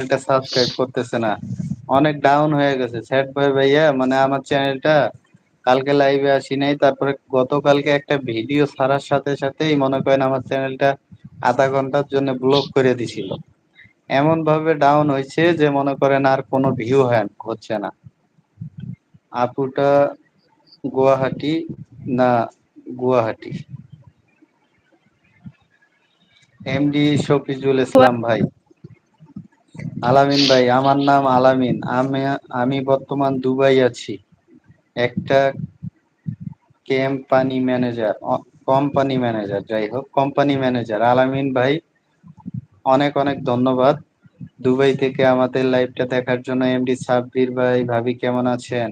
চ্যানেলটা সাবস্ক্রাইব করতেছে না। অনেক ডাউন হয়ে গেছে। স্যাট বয় ভাইয়া মানে আমার চ্যানেলটা কালকে লাইভে আসি নাই, তারপরে গতকালকে একটা ভিডিও ছাড়ার সাথে সাথেই মনে করেন আমার চ্যানেলটা আধা ঘণ্টার জন্য ব্লক করে দিছিল। এমন ভাবে ডাউন হয়েছে যে মনে করেন আর কোনো ভিউ হচ্ছে না। আপুটা গুয়াহাটি না গুয়াহাটি? এমডি শফিজুল ইসলাম ভাই। আলামিন ভাই, আমার নাম আলামিন। আমি আমি বর্তমান দুবাই আছি। একটা কেমপানি ম্যানেজার কোম্পানি ম্যানেজার যাই হোক কোম্পানি ম্যানেজার আলামিন ভাই, অনেক অনেক ধন্যবাদ। দুবাই থেকে আমাদের লাইভটা দেখার জন্য এমডি সাব্বির ভাই, ভাবি কেমন আছেন?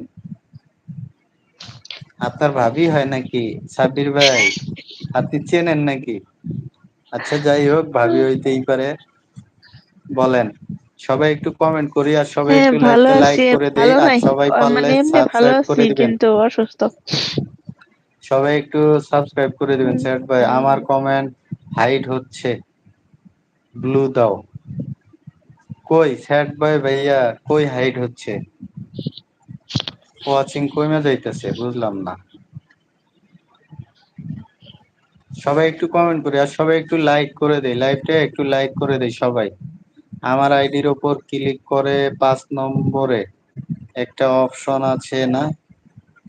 আপনার ভাবি হয় নাকি? সাব্বির ভাই, আপনি চেনেন নাকি? আচ্ছা যাই হোক, ভাবি হইতেই পারে। বলেন। সবাই একটু কমেন্ট করি আর সবাই হ্যাঁ একটু লাইক করে দেই আর সবাই পারলে মানে সাবস্ক্রাইব করে দিবেন। কিন্তু অসুস্থ। সবাই একটু সাবস্ক্রাইব করে দিবেন স্যার ভাই। আমার কমেন্ট হাইট হচ্ছে ব্লু দাও। কই স্যাট ভাই ভাইয়া কই হাইট হচ্ছে? ওয়াচিং কমে যাইতেছে বুঝলাম না। সবাই একটু কমেন্ট করি আর সবাই একটু লাইক করে দেই। লাইভটা একটু লাইক করে দেই সবাই। আমার আইডির ওপর ক্লিক করে পাঁচ নম্বরে একটা অপশন আছে না?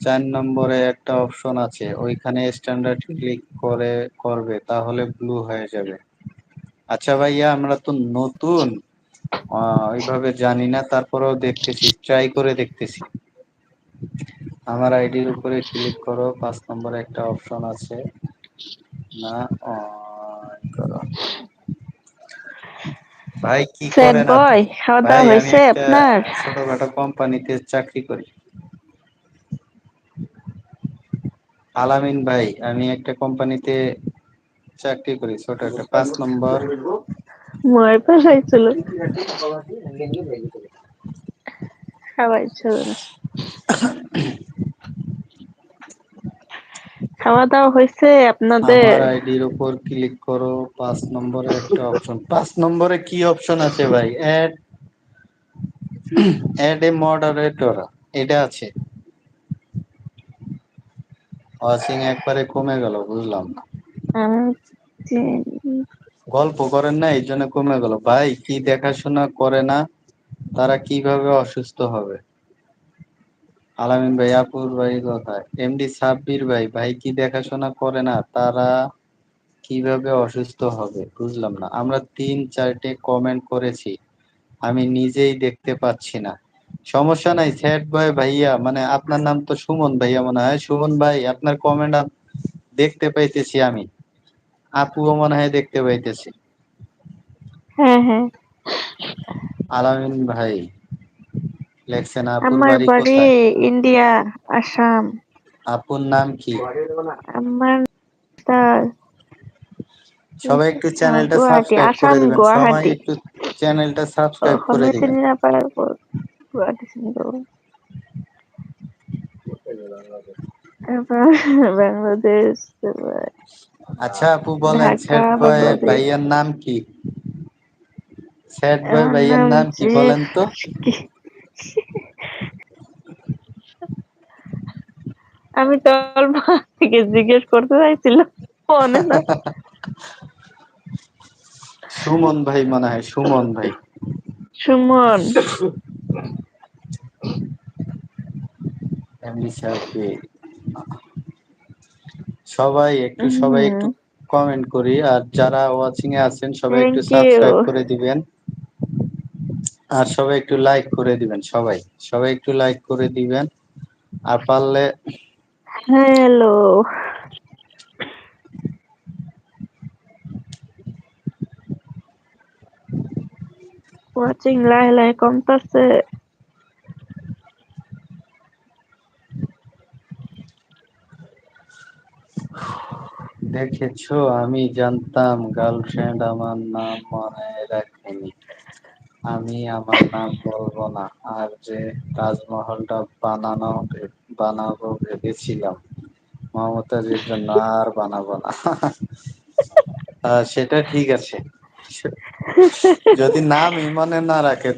চার নম্বরে একটা অপশন আছে। ওইখানে স্ট্যান্ডার্ড ক্লিক করে, করবে, তাহলে ব্লু হয়ে যাবে। আচ্ছা ভাইয়া, আমরা তো নতুন। ওইভাবে জানি না, তারপরেও দেখতেছি ট্রাই করে দেখতেছি। আমার আইডির উপরে ক্লিক করো, পাঁচ নম্বরে একটা অপশন আছে। না করো। ভাই কি করেন বয় খাওয়া দাওয়া হয়েছে আপনার ছোটখাটো কোম্পানিতে চাকরি করি। আলামিন ভাই আমি একটা কোম্পানিতে চাকরি করি ছোট একটা পাঁচ নম্বর। মার ফেলাইছিল খাওয়া ইচ্ছা করে না। খাওয়া দাওয়া হয়েছে আপনাদের? আইডির উপর ক্লিক করো, পাঁচ নম্বরে একটা অপশন পাঁচ নম্বরে কি অপশন আছে ভাই? অ্যাড অ্যাড এ মডারেটর এটা আছে। ওয়াচিং একবারে কমে গেল, বুঝলাম গল্প করেন না, এই জন্য কমে গেল। ভাই, কি দেখাশোনা করে না, তারা কীভাবে অসুস্থ হবে? আলামিন ভাই আপুর ভাই কথা। এমডি সাব্বির ভাই ভাই কি দেখাশোনা করে না? তারা কীভাবে অসুস্থ হবে? বুঝলাম না। আমরা তিন চারটে কমেন্ট করেছি। আমি নিজেই দেখতে পাচ্ছি না। সমস্যা নাই স্যাট ভাই ভাইয়া। মানে আপনার নাম তো সুমন ভাইয়া মনে হয়। সুমন ভাই আপনার কমেন্ট দেখতে পাইতেছি আমি। আপুও মনে হয় দেখতে পাইতেছি। হ্যাঁ হ্যাঁ। আলামিন ভাই লেখছেন আপুর আমার বাড়ি বাড়ি কোথায়? ইন্ডিয়া আসাম। আপুর নাম কি? আমার তার সবাই একটু চ্যানেলটা গুয়াহাটি সাবস্ক্রাইব করে আসাম দিবেন। সবাই গুয়াহাটি। একটু চ্যানেলটা সাবস্ক্রাইব করে দিবেন। চিনি না পারার পর গুয়াহাটি চিনি পাবো বাংলাদেশ তারপর আচ্ছা আপু বলেন ঢাকা স্যাট বয় বাংলাদেশ। ভাইয়ার নাম কি? স্যাট বয় আমার ভাইয়ার নাম নাম কি বলেন তো? কি? আমি তো অল্প থেকে জিজ্ঞেস করতে চাইছিলাম মনে না সুমন ভাই মনে হয় সুমন ভাই। সুমন। এমনি সবাই একটু সবাই একটু কমেন্ট করি আর যারা ওয়াচিং এ আছেন সবাই একটু সাবস্ক্রাইব করে দিবেন। আর সবাই একটু লাইক করে দিবেন সবাই। সবাই একটু লাইক করে দিবেন আর পারলে হ্যালো ওয়াচিং লাহে লাহে কমতাছে। দেখেছ আমি জানতাম গার্লফ্রেন্ড আমার নাম মনে রাখেনি। আমি আমার নাম বলব না, আর যে তাজমহলটা বানানো বানাবো ভেবেছিলাম। মমতাজির জন্য আর বানাবো না। সেটা ঠিক আছে। যদি নাম ইমানে না রাখে